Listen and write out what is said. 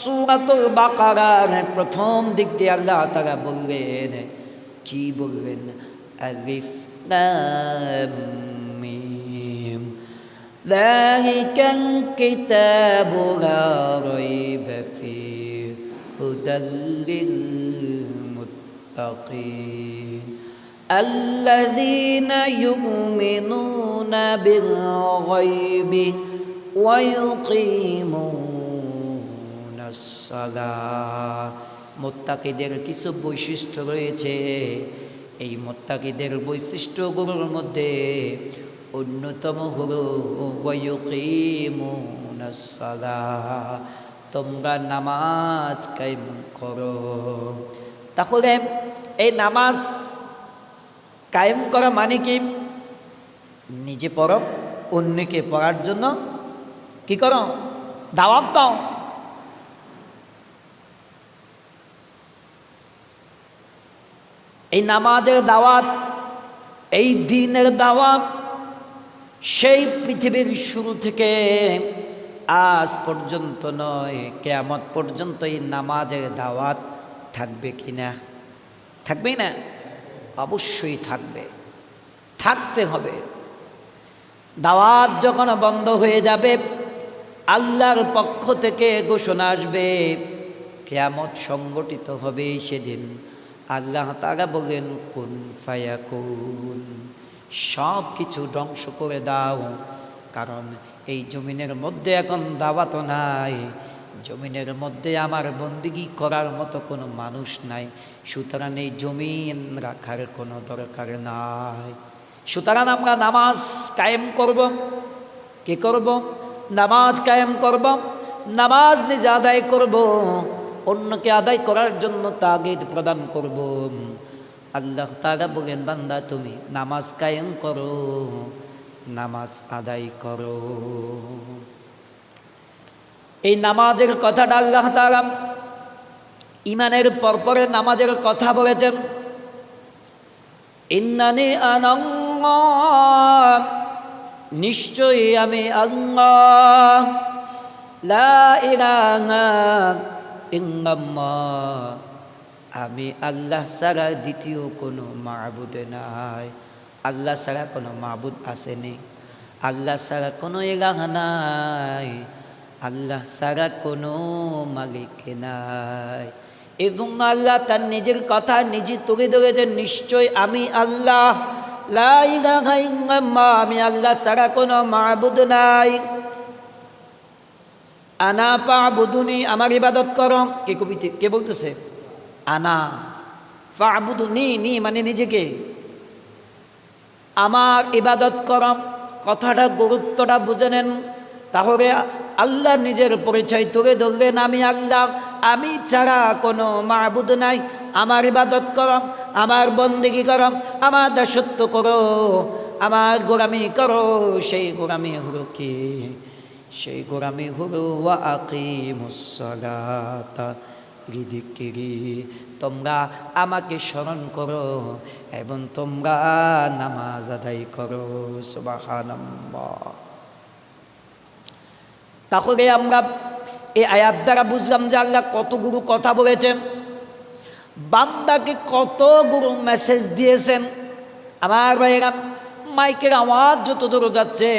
সুরাতুল বাকারার প্রথম দিক দিয়ে আল্লাহ তারা বললেন কি বললেন আলিফ লাম মিম ذلك الكتاب لا ريب فيه هدى للمتقين الذين يؤمنون بالغيب ويقيمون সালা মোত্তাকিদের কিছু বৈশিষ্ট্য রয়েছে। এই মোত্তাকিদের বৈশিষ্ট্যগুলোর মধ্যে অন্যতম হলো তোমরা নামাজ কায়েম করো। তাহলে এই নামাজ কায়েম করা মানে কি? নিজে পড়ো, অন্যকে পড়ার জন্য কি করো? দাওয়াত দাও। এই নামাজের দাওয়াত, এই দিনের দাওয়াত, সেই পৃথিবীর শুরু থেকে আজ পর্যন্ত নয়, কেয়ামত পর্যন্ত এই নামাজের দাওয়াত থাকবে কি না? থাকবে না? অবশ্যই থাকবে। থাকতে হবে। দাওয়াত যখন বন্ধ হয়ে যাবে, আল্লাহর পক্ষ থেকে ঘোষণা আসবে, কেয়ামত সংগঠিত হবে সেদিন। আল্লাহ তারা বলেন, কোন ফায়াকুন। সব কিছু ধ্বংস করে দাও, কারণ এই জমিনের মধ্যে এখন দাওয়াত নাই। জমিনের মধ্যে আমার বন্দিগি করার মতো কোনো মানুষ নাই। সুতরাং এই জমিন রাখার কোনো দরকার নাই। সুতরাং আমরা নামাজ কায়েম করব। কি করব? নামাজ কায়েম করব। নামাজ নিজে আদায় করব। অন্যকে আদায় করার জন্য তাগিদ প্রদান করব। আল্লাহ তারা বলেন, বান্দা, তুমি নামাজ কায়েম করো, নামাজ আদায় করো। এই নামাজের কথাটা আল্লাহ তারা ইমানের পরপরে নামাজের কথা বলেছেন। ইন্নানি আনন্দ নিশ্চয়ই আমি আল্লাহ। লা আমি আল্লাহ ছাড়া দ্বিতীয় কোনো মাহবুদ নাই। আল্লাহ ছাড়া কোনো মাহবুদ আসেনি। আল্লাহ ছাড়া কোনো এলাহ নাই। আল্লাহ ছাড়া কোনো মালিক নাই। এবং আল্লাহ তার নিজের কথা নিজে তুলে ধরেছেন নিশ্চয় আমি আল্লাহ। আমি আল্লাহ ছাড়া কোনো মাহবুদ নাই। আনা পা বুধুনি আমার ইবাদত করো। কে কবিতে, কে বলতেছে? আনা ফা বুধুনি নি মানে নিজেকে। আমার ইবাদত করম কথাটা, গুরুত্বটা বুঝে নেন। তাহলে আল্লাহ নিজের পরিচয় তুলে ধরলেন, আমি আল্লাহ। আমি ছাড়া কোনো মাহবুদ নাই। আমার ইবাদত করম আমার বন্দিগি করম আমার দাসত্ব করো, আমার গোরামি করো, সেই গোলামি হলো কি? সেই গোলামি হলো, ওয়া তোমরা আমাকে স্মরণ করো এবং তোমরা নামাজ আদায় করো তাহলে আমরা এই আয়াত দ্বারা বুঝলাম যে আল্লাহ কতগুলো কথা বলেছেন, বান্দাকে কতগুলো মেসেজ দিয়েছেন। আমার ভাইয়েরা, মাইকের আওয়াজ যত দূর যাচ্ছে